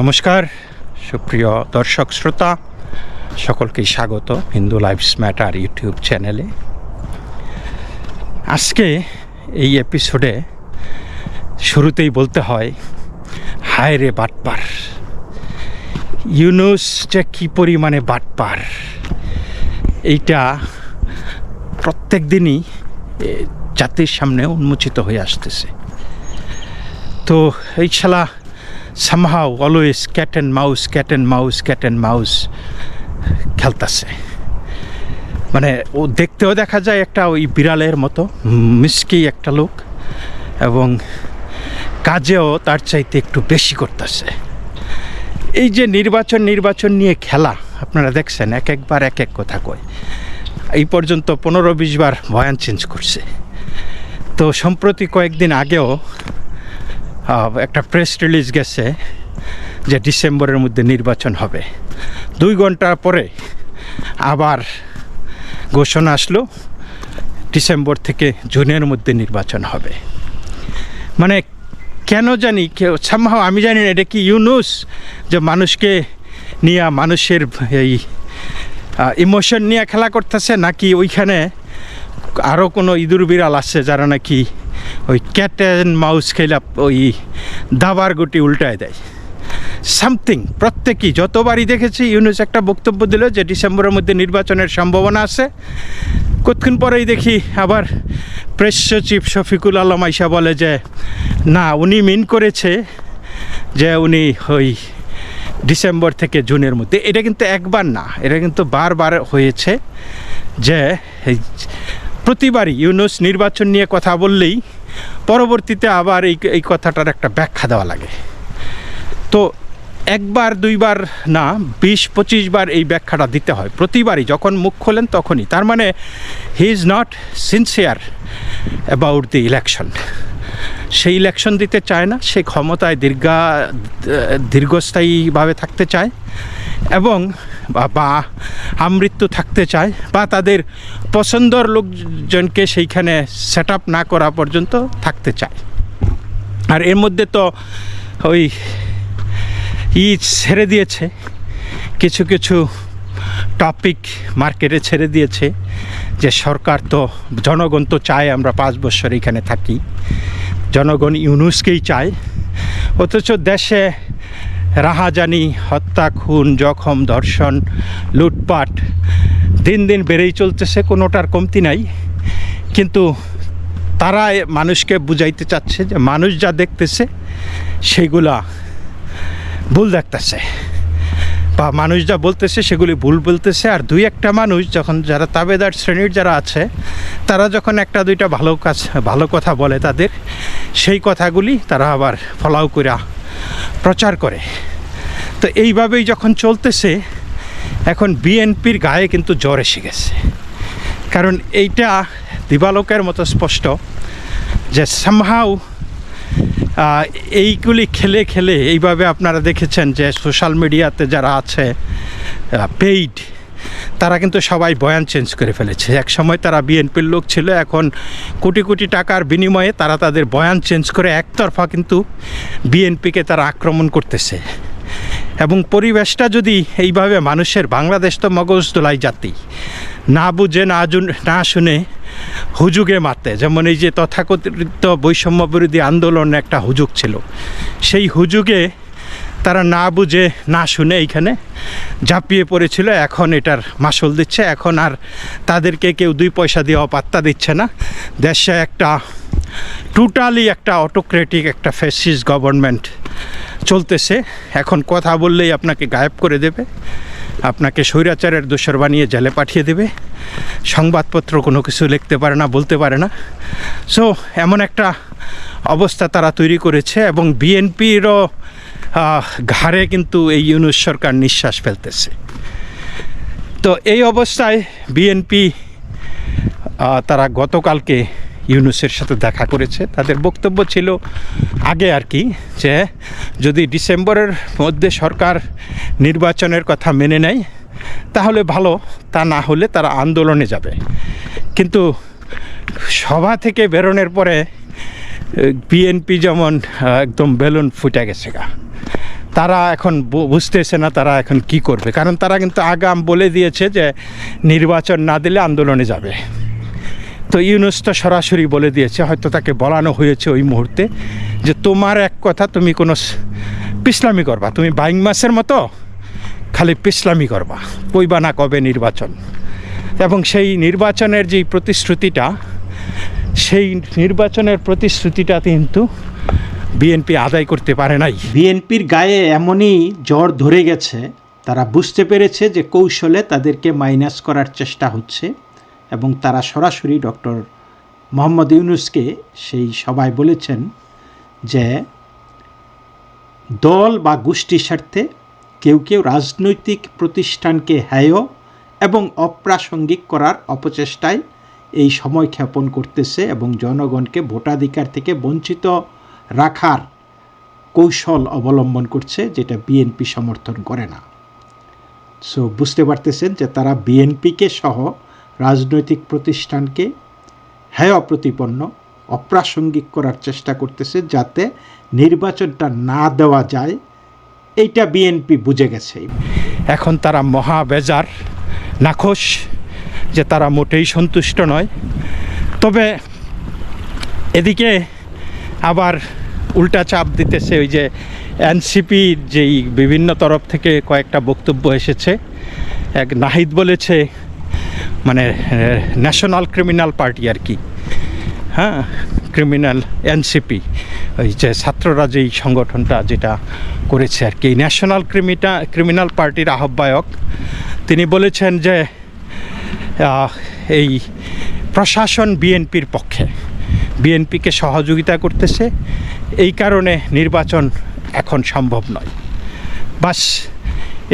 নমস্কার, সুপ্রিয় দর্শক শ্রোতা, সকলকেই স্বাগত হিন্দু লাইফস ম্যাটার ইউটিউব চ্যানেলে। আজকে এই এপিসোডে শুরুতেই বলতে হয়, হায় রে বাটপার, ইউনুস যে কী পরিমাণে বাটপার, এইটা প্রত্যেক দিনই জাতির সামনে উন্মোচিত হয়ে আসতেছে। তো এই শালা somehow always cat and mouse cat and mouse cat and mouse খেলতেছে। মানে ও দেখতেও দেখা যায় একটা ওই বিড়ালের মতো, মিসকি একটা লোক, এবং কাজেও তার চাইতে একটু বেশি করতেছে। এই যে নির্বাচন নির্বাচন নিয়ে খেলা, আপনারা দেখছেন, এক একবার এক এক কথা কয়। এই পর্যন্ত পনেরো, বিশ বার বয়ান চেঞ্জ করছে। তো সম্প্রতি কয়েকদিন আগেও একটা প্রেস রিলিজ গেছে যে ডিসেম্বরের মধ্যে নির্বাচন হবে। দুই ঘণ্টা পরে আবার ঘোষণা আসলো, ডিসেম্বর থেকে জুনের মধ্যে নির্বাচন হবে। মানে কেন জানি কেউ সামহাও আমি জানি না, এটা কি ইউনুস? যে মানুষকে নিয়ে মানুষের এই ইমোশন নিয়ে খেলা করতেছে নাকি ওইখানে আরও কোনো ইঁদুর বিড়াল আছে যারা নাকি ওই ক্যাট অ্যান্ড মাউস খেলা ওই দাবার গুটি উল্টায় দেয়। সামথিং, প্রত্যেকেই। যতবারই দেখেছি, ইউনুস একটা বক্তব্য দিল যে ডিসেম্বরের মধ্যে নির্বাচনের সম্ভাবনা আছে। কতক্ষণ পরেই দেখি আবার প্রেস সচিব শফিকুল আলম আইসা বলে যে, না, উনি মিন করেছে যে উনি ওই ডিসেম্বর থেকে জুনের মধ্যে। এটা কিন্তু একবার না, এটা কিন্তু বারবার হয়েছে যে প্রতিবারই ইউনুস নির্বাচন নিয়ে কথা বললেই পরবর্তীতে আবার এই এই কথাটার একটা ব্যাখ্যা দেওয়া লাগে। তো একবার, দুইবার না, বিশ, পঁচিশ বার এই ব্যাখ্যাটা দিতে হয়। প্রতিবারই যখন মুখ খোলেন তখনই। তার মানে he is not sincere about the election say election দিতে চায় না, সে ক্ষমতায় দীর্ঘা, দীর্ঘস্থায়ীভাবে থাকতে চায়। এবং বা- আমৃত্যু থাকতে চায় বা তাদের পছন্দর লোকজনকে সেইখানে সেট না করা পর্যন্ত থাকতে চায়। আর এর মধ্যে তো ওই ই ছেড়ে দিয়েছে, কিছু কিছু টপিক মার্কেটে ছেড়ে দিয়েছে যে সরকার তো, জনগণ তো চায় আমরা পাঁচ বছর এখানে থাকি। জনগণ ইউনুসকেই চায়। অথচ দেশে রাহাজানি হত্যা, খুন, জখম, ধর্ষণ, লুটপাট, দিন দিন বেড়েই চলতেছে, কোনোটার কমতি নাই। কিন্তু তারা মানুষকে বুঝাইতে চাচ্ছে যে মানুষ যা দেখতেছে, সেগুলা ভুল দেখতেছে। বা মানুষ যা বলতেছে, সেগুলি ভুল বলতেছে। আর দুই একটা মানুষ যখন, যারা তাবেদার শ্রেণির যারা আছে, তারা যখন একটা দুইটা ভালো কাজ, ভালো কথা বলে তাদের, সেই কথাগুলি তারা আবার ফলাও করে প্রচার করে। তো এইভাবেই যখন চলতেছে, এখন বিএনপির গায়ে কিন্তু জ্বর এসে গেছে। কারণ এইটা দিবালোকের মতো স্পষ্ট যে সামহাও এইগুলি খেলে খেলে এইভাবে আপনারা দেখেছেন যে সোশ্যাল মিডিয়াতে যারা আছে পেইড তারা কিন্তু সবাই বয়ান চেঞ্জ করে ফেলেছে। এক সময় তারা বিএনপির লোক ছিল, এখন কোটি কোটি টাকার বিনিময়ে তারা তাদের বয়ান চেঞ্জ করে একতরফা কিন্তু বিএনপিকে তারা আক্রমণ করতেছে। এবং পরিবেশটা যদি এইভাবে মানুষের, বাংলাদেশ তো মগজ দোলাই জাতি। না বুঝে, না না শুনে হুজুগে মাতে যেমন এই যে তথাকথিত বৈষম্য বিরোধী আন্দোলন একটা হুজুগ ছিল। সেই হুজুগে তারা না বুঝে, না শুনে এইখানে ঝাঁপিয়ে পড়েছিল, এখন এটার মাসুল দিচ্ছে। এখন আর তাদেরকে কেউ দুই পয়সা দিয়ে পাত্তা দিচ্ছে না। দেশে একটা টোটালি একটা অটোক্রেটিক একটা ফেসিস গভর্নমেন্ট চলতেছে। এখন কথা বললেই আপনাকে গায়েব করে দেবে। আপনাকে স্বৈরাচারের দোষর বানিয়ে জেলে পাঠিয়ে দেবে। সংবাদপত্র কোনো কিছু লিখতে পারে না, বলতে পারে না। সো এমন একটা অবস্থা তারা তৈরি করেছে এবং বিএনপিরও ঘাড়ে কিন্তু এই ইউনুস সরকার নিঃশ্বাস ফেলতেছে। তো এই অবস্থায় বিএনপি তারা গতকালকে ইউনুসের সাথে দেখা করেছে। তাদের বক্তব্য ছিল আগে আর কি, যে যদি ডিসেম্বরের মধ্যে সরকার নির্বাচনের কথা মেনে নেয়, তাহলে ভালো, তা না হলে তারা আন্দোলনে যাবে। কিন্তু সভা থেকে বেরোনোর পরে বিএনপি যেমন একদম বেলুন ফুটে গেছে গা। তারা এখন বুঝতেছে না তারা এখন কি করবে। কারণ তারা কিন্তু আগাম বলে দিয়েছে যে, নির্বাচন না দিলে আন্দোলনে যাবে। তো ইউনুস তো সরাসরি বলে দিয়েছে, হয়তো তাকে বলানো হয়েছে ওই মুহূর্তে, যে তোমার এক কথা তুমি কোনো পিছলামি করবা। তুমি বাইং মাসের মতো খালি পিছলামি করবা। কইবা না কবে নির্বাচন। এবং সেই নির্বাচনের যেই প্রতিশ্রুতিটা সেই নির্বাচনের প্রতিশ্রুতিটা কিন্তু বিএনপি আদায় করতে পারে নাই। বিএনপির গায়ে এমনই জ্বর ধরে গেছে, তারা বুঝতে পেরেছে যে কৌশলে তাদেরকে মাইনাস করার চেষ্টা হচ্ছে এবং তারা সরাসরি ডক্টর মোহাম্মদ ইউনুসকে সেই সবাই বলেছেন যে দল বা গোষ্ঠীর স্বার্থে কেউ কেউ রাজনৈতিক প্রতিষ্ঠানকে হেয় এবং অপ্রাসঙ্গিক করার অপচেষ্টায় এই সময় ক্ষেপণ করতেছে এবং জনগণকে ভোটাধিকার থেকে বঞ্চিত রাখার কৌশল অবলম্বন করছে, যেটা বিএনপি সমর্থন করে না। সো বুঝতে পারতেছেন যে তারা বিএনপিকে সহ রাজনৈতিক প্রতিষ্ঠানকে হেয় প্রতিপন্ন অপ্রাসঙ্গিক করার চেষ্টা করতেছে যাতে নির্বাচনটা না দেওয়া যায়। এইটা বিএনপি বুঝে গেছে। এখন তারা মহাবেজার নাখোশ যে তারা মোটেই সন্তুষ্ট নয়। তবে এদিকে আবার উল্টা চাপ দিতেছে ওই যে এনসিপি যেই বিভিন্ন তরফ থেকে কয়েকটা বক্তব্য এসেছে। এক নাহিদ বলেছে মানে ন্যাশনাল ক্রিমিনাল পার্টি আর কি। হ্যাঁ ক্রিমিনাল এনসিপি, ওই যে ছাত্ররা যেই সংগঠনটা যেটা করেছে আর কি। ন্যাশনাল ক্রিমিটা, ক্রিমিনাল পার্টির আহ্বায়ক, তিনি বলেছেন যে এই প্রশাসন বিএনপির পক্ষে। বিএনপিকে সহযোগিতা করতেছে। এই কারণে নির্বাচন এখন সম্ভব নয়। বাস,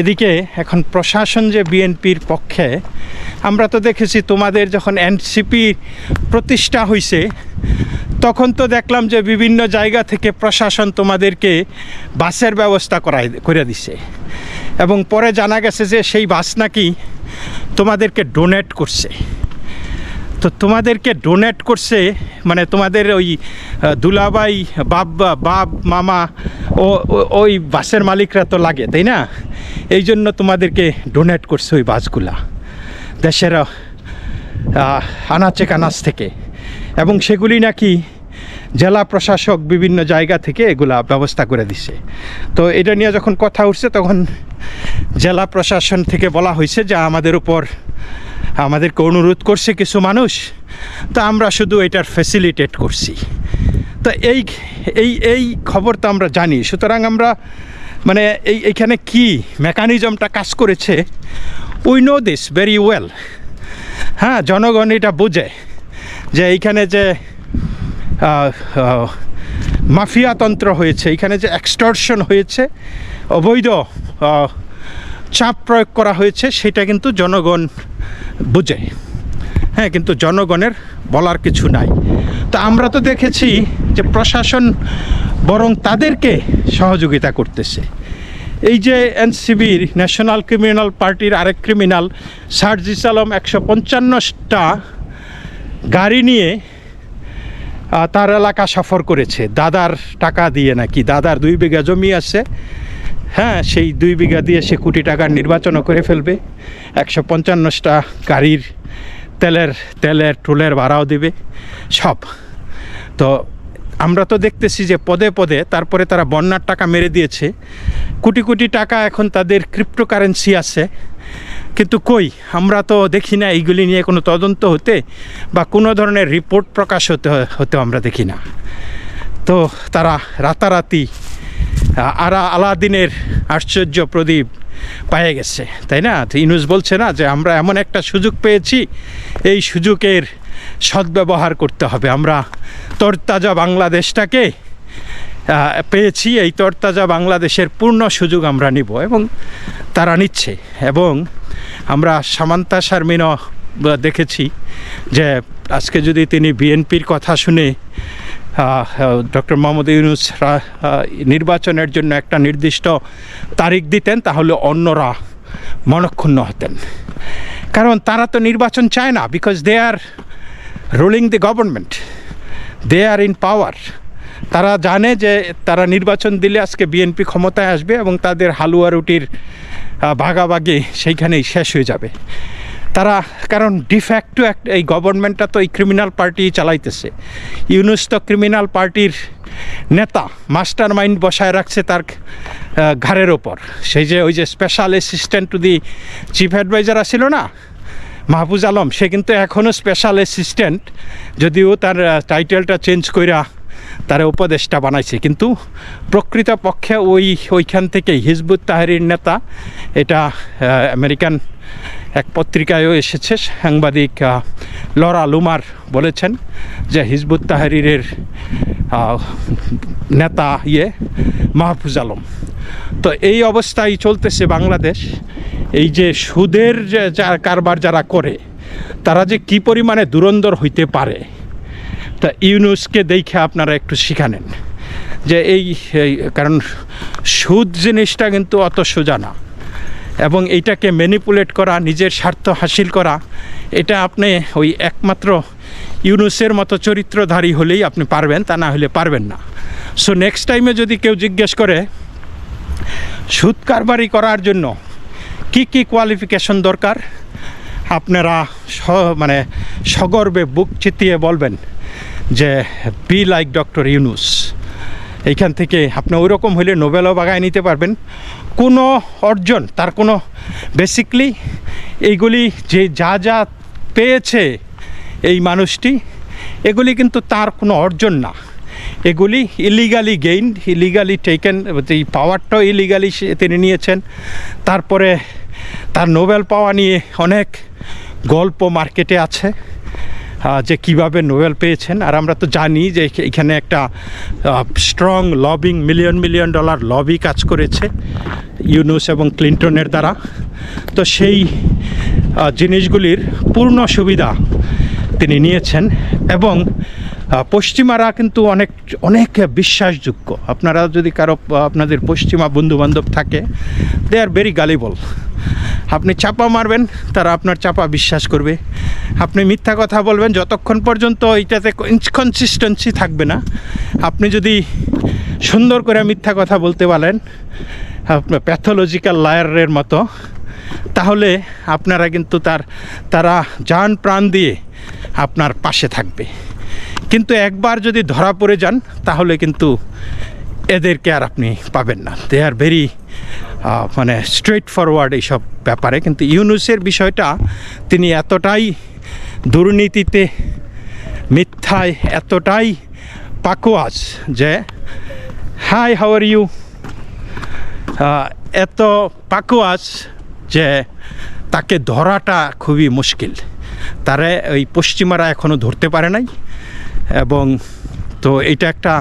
এদিকে এখন প্রশাসন যে বিএনপির পক্ষে, আমরা তো দেখেছি তোমাদের যখন এনসিপি প্রতিষ্ঠা হয়েছে তখন তো দেখলাম যে বিভিন্ন জায়গা থেকে প্রশাসন তোমাদেরকে বাসের ব্যবস্থা করাই, করে দিছে। এবং পরে জানা গেছে যে সেই বাস নাকি তোমাদেরকে ডোনেট করছে। তো তোমাদেরকে ডোনেট করছে মানে তোমাদের ওই দুলাবাই বাপ বাপ, মামা, ও- ওই বাসের মালিকরা তো লাগে, তাই না? এই জন্য তোমাদেরকে ডোনেট করছে ওই বাসগুলা, দেশের আনাচে কানাচ থেকে। এবং সেগুলি নাকি জেলা প্রশাসক বিভিন্ন জায়গা থেকে এগুলা ব্যবস্থা করে দিছে। তো এটা নিয়ে যখন কথা উঠছে, তখন জেলা প্রশাসন থেকে বলা হয়েছে যে আমাদের উপর আমাদেরকে অনুরোধ করছে কিছু মানুষ, তা আমরা শুধু এটার ফ্যাসিলিটেট করছি। তো এই এই এই খবর তো আমরা জানি। সুতরাং আমরা মানে এই এইখানে কি মেকানিজমটা কাজ করেছে we know this very well হ্যাঁ জনগণ এটা বোঝে যে এইখানে যে মাফিয়াতন্ত্র হয়েছে। এখানে যে এক্সটর্শন হয়েছে, অবৈধ চাপ প্রয়োগ করা হয়েছে, সেটা কিন্তু জনগণ বুঝে। হ্যাঁ কিন্তু জনগণের বলার কিছু নাই। তো আমরা তো দেখেছি যে প্রশাসন বরং তাদেরকে সহযোগিতা করতেছে। এই যে এনসিবির ন্যাশনাল ক্রিমিনাল পার্টির আরেক ক্রিমিনাল, সার্জিস আলম একশো পঞ্চান্নটা গাড়ি নিয়ে তার এলাকা সফর করেছে। দাদার টাকা দিয়ে নাকি, দাদার দুই বিঘা জমি আছে। হ্যাঁ সেই দুই বিঘা দিয়ে সে কোটি টাকার নির্বাচনও করে ফেলবে। একশো পঞ্চান্নটা গাড়ির তেলের তেলের, টুলের ভাড়াও দেবে, সব। তো আমরা তো দেখতেছি যে পদে পদে তারপরে তারা বন্যার টাকা মেরে দিয়েছে। কোটি কোটি টাকা এখন তাদের ক্রিপ্টোকারেন্সি আছে। কিন্তু কই? আমরা তো দেখি না, এইগুলি নিয়ে কোনো তদন্ত হতে বা কোনো ধরনের রিপোর্ট প্রকাশ হতে হতে আমরা দেখি না। তো তারা রাতারাতি আরা আলাদিনের আশ্চর্য প্রদীপ পায়ে গেছে, তাই না? ইনুস বলছে না যে, আমরা এমন একটা সুযোগ পেয়েছি, এই সুযোগের সদ্ব্যবহার করতে হবে। আমরা তরতাজা বাংলাদেশটাকে পেয়েছি। এই তরতাজা বাংলাদেশের পূর্ণ সুযোগ আমরা নিব এবং তারা নিচ্ছে। এবং আমরা সামান্তা শারমিনও দেখেছি যে আজকে যদি তিনি বিএনপির কথা শুনে ডক্টর মোহাম্মদ ইউনুস নির্বাচনের জন্য একটা নির্দিষ্ট তারিখ দিতেন, তাহলে অন্যরা মনক্ষুণ্ণ হতেন। কারণ তারা তো নির্বাচন চায় না because they are ruling the government they are in power তারা জানে যে তারা নির্বাচন দিলে আজকে বিএনপি ক্ষমতায় আসবে এবং তাদের হালুয়া রুটির ভাগাভাগি সেইখানেই শেষ হয়ে যাবে। তারা, কারণ ডিফ্যাক্টো একটা এই গভর্নমেন্টটা তো এই ক্রিমিনাল পার্টি চালাইতেছে। ইউনুস তো ক্রিমিনাল পার্টির নেতা মাস্টার মাইন্ড বসায় রাখছে তার ঘাড়ের ওপর। সেই যে ওই যে special assistant to the chief adviser ছিল না, মাহফুজ আলম, সে কিন্তু এখনও স্পেশাল অ্যাসিস্ট্যান্ট যদিও তার টাইটেলটা চেঞ্জ কইরা তার উপদেষ্টা বানাইছে। কিন্তু প্রকৃতপক্ষে ওই, ওইখান থেকেই হিজবুত তাহারির নেতা, এটা আমেরিকান এক পত্রিকায়ও এসেছে, সাংবাদিক লরা লুমার বলেছেন যে হিজবুত তাহারিরের নেতা ইয়ে মাহফুজ আলম। তো এই অবস্থায় চলতেছে বাংলাদেশ। এই যে সুদের যে, যা- কারবার যারা করে, তারা যে কি পরিমাণে দুরন্দর হইতে পারে তা ইউনুসকে দেখে আপনারা একটু শিখানেন যে এই কারণ সুদ জিনিসটা কিন্তু অত সোজা না। এবং এইটাকে ম্যানিপুলেট করা, নিজের স্বার্থ হাসিল করা, এটা আপনি ওই একমাত্র ইউনুসের মতো চরিত্রধারী হলেই আপনি পারবেন, তা না হলে পারবেন না। সো নেক্সট টাইমে যদি কেউ জিজ্ঞেস করে, সুদ কারবারি করার জন্য কি কি কোয়ালিফিকেশন দরকার? আপনারা মানে সগর্বে বুক চিতিয়ে বলবেন যে বি লাইক ডক্টর ইউনুস এইখান থেকে আপনি ওই রকম হলে নোবেলও বাগায় নিতে পারবেন। কোনো অর্জন, তার কোনো বেসিকলি এইগুলি যে, যা যা পেয়েছে এই মানুষটি, এগুলি কিন্তু তার কোনো অর্জন না। এগুলি ইলিগালি গেইন ইলিগালি টেকেন এই পাওয়ারটাও ইলিগালি তিনি নিয়েছেন। তারপরে তার নোবেল পাওয়া নিয়ে অনেক গল্প মার্কেটে আছে। যে কীভাবে নোবেল পেয়েছেন, আর আমরা তো জানি যে এখানে একটা strong lobbying million million dollar lobby কাজ করেছে ইউনুস এবং ক্লিন্টনের দ্বারা। তো সেই জিনিসগুলির পূর্ণ সুবিধা তিনি নিয়েছেন এবং পশ্চিমারা কিন্তু অনেক অনেক বিশ্বাসযোগ্য। আপনারা যদি কারও, আপনাদের পশ্চিমা বন্ধুবান্ধব থাকে দে আর ভেরি গালিবল আপনি চাপা মারবেন, তারা আপনার চাপা বিশ্বাস করবে। আপনি মিথ্যা কথা বলবেন, যতক্ষণ পর্যন্ত এইটাতে কনসিস্টেন্সি থাকবে না। আপনি যদি সুন্দর করে মিথ্যা কথা বলতে পারেন আপনার প্যাথোলজিক্যাল লায়ারের মতো, তাহলে আপনারা কিন্তু তার, তারা যান প্রাণ দিয়ে আপনার পাশে থাকবে। কিন্তু একবার যদি ধরা পড়ে যান, তাহলে কিন্তু এদেরকে আর আপনি পাবেন না। দে আর ভেরি মানে স্ট্রেট ফরওয়ার্ড এইসব ব্যাপারে। কিন্তু ইউনুসের বিষয়টা, তিনি এতটাই দুর্নীতিতে, মিথ্যায়, এতটাই পাকোয়াজ যে হাই হাউ আর ইউ এত পাকোয়াজ যে, তাকে ধরাটা খুবই মুশকিল। তারে ওই পশ্চিমারা এখনও ধরতে পারে নাই। এবং তো এটা একটা,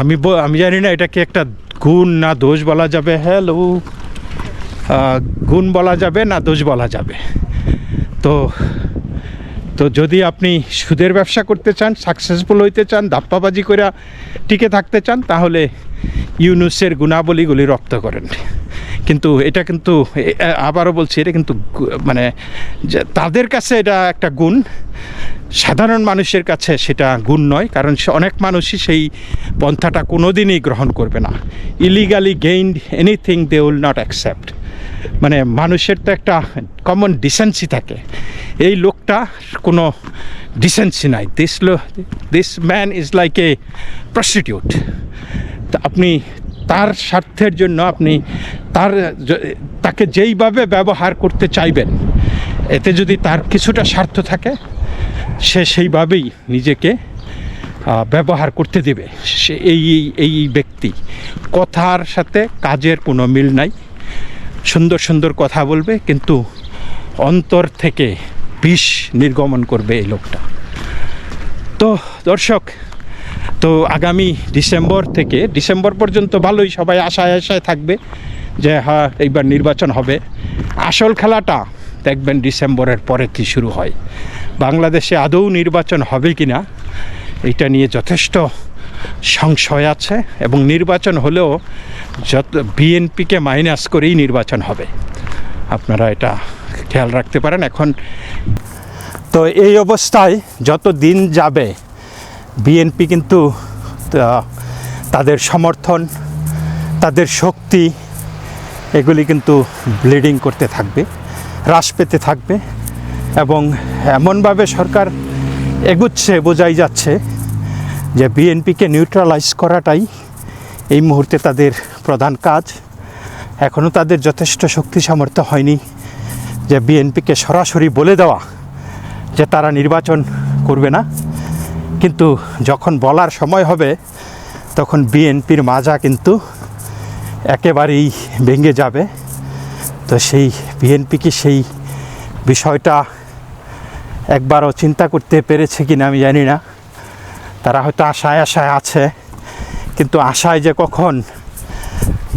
আমি আমি জানি না এটাকে একটা গুণ না দোষ বলা যাবে? হ্যালো গুণ বলা যাবে না দোষ বলা যাবে? তো তো যদি আপনি সুদের ব্যবসা করতে চান সাকসেসফুল হইতে চান, ধাপ্পাবাজি করে টিকে থাকতে চান, তাহলে ইউনুসের গুণাবলীগুলি রপ্ত করেন। কিন্তু এটা কিন্তু আবারও বলছি, এটা কিন্তু মানে তাদের কাছে এটা একটা গুণ। সাধারণ মানুষের কাছে সেটা গুণ নয়, কারণ অনেক মানুষই সেই পন্থাটা কোনো দিনই গ্রহণ করবে না। Illegally gained anything they will not accept মানে মানুষের তো একটা কমন ডিসেন্সি থাকে। এই লোকটা কোনো ডিসেন্সি নাই। This low this man is like a prostitute আপনি তার স্বার্থের জন্য আপনি তার তাকে যেইভাবে ব্যবহার করতে চাইবেন, এতে যদি তার কিছুটা স্বার্থ থাকে, সে সেইভাবেই নিজেকে ব্যবহার করতে দেবে। সে এই, এই- ব্যক্তি। কথার সাথে কাজের কোনো মিল নাই। সুন্দর সুন্দর কথা বলবে, কিন্তু অন্তর থেকে বিষ নির্গমন করবে এই লোকটা। তো, দর্শক, তো আগামী ডিসেম্বর থেকে, ডিসেম্বর পর্যন্ত ভালোই সবাই আশায় আশায় থাকবে। যে হ্যাঁ এইবার নির্বাচন হবে। আসল খেলাটা দেখবেন ডিসেম্বরের পরে কি শুরু হয়। বাংলাদেশে আদৌ নির্বাচন হবে কি না এটা নিয়ে যথেষ্ট সংশয় আছে এবং নির্বাচন হলেও যত বিএনপিকে মাইনাস করেই নির্বাচন হবে। আপনারা এটা খেয়াল রাখতে পারেন এখন। তো এই অবস্থায় যত দিন যাবে, বিএনপি কিন্তু তাদের সমর্থন, তাদের শক্তি এগুলি কিন্তু ব্লিডিং করতে থাকবে, হ্রাস পেতে থাকবে এবং এমনভাবে সরকার এগুচ্ছে, বোঝাই যাচ্ছে যে বিএনপিকে নিউট্রালাইজ করাটাই এই মুহূর্তে তাদের প্রধান কাজ। এখনও তাদের যথেষ্ট শক্তি সামর্থ্য হয়নি যে বিএনপিকে সরাসরি বলে দেওয়া যে তারা নির্বাচন করবে না। কিন্তু যখন বলার সময় হবে, তখন বিএনপির মাজা কিন্তু একেবারেই ভেঙে যাবে। তো সেই বিএনপি কি সেই বিষয়টা একবারও চিন্তা করতে পেরেছে কিনা আমি জানি না। তারা হয়তো আশায় আশায় আছে, কিন্তু আশায় যে কখন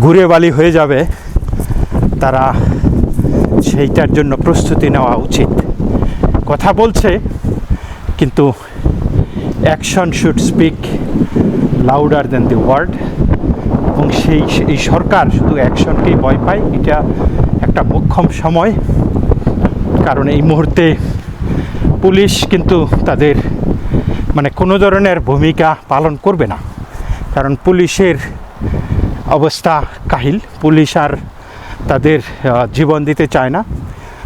ঘুরে বালি হয়ে যাবে, তারা সেইটার জন্য প্রস্তুতি নেওয়া উচিত। কথা বলছে, কিন্তু action should speak louder than the word এবং সেই, এই সরকার শুধু অ্যাকশনকেই ভয় পায়। এটা একটা মোক্ষম সময়। কারণ এই মুহূর্তে পুলিশ কিন্তু তাদের মানে কোনো ধরনের ভূমিকা পালন করবে না। কারণ পুলিশের অবস্থা কাহিল। পুলিশ আর তাদের জীবন দিতে চায় না।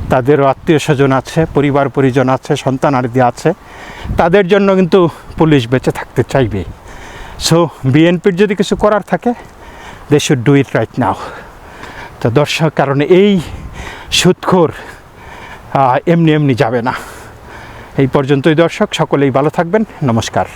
তাদেরও আত্মীয় স্বজন আছে, পরিবার পরিজন আছে, সন্তান সন্তানাদি আছে। তাদের জন্য কিন্তু পুলিশ বেঁচে থাকতে চাইবে। সো, বিএনপির যদি কিছু করার থাকে they should do it right now তো দর্শক, কারণে এই সুৎখোর এমনি এমনি যাবে না। এই পর্যন্তই দর্শক, সকলেই ভালো থাকবেন। নমস্কার।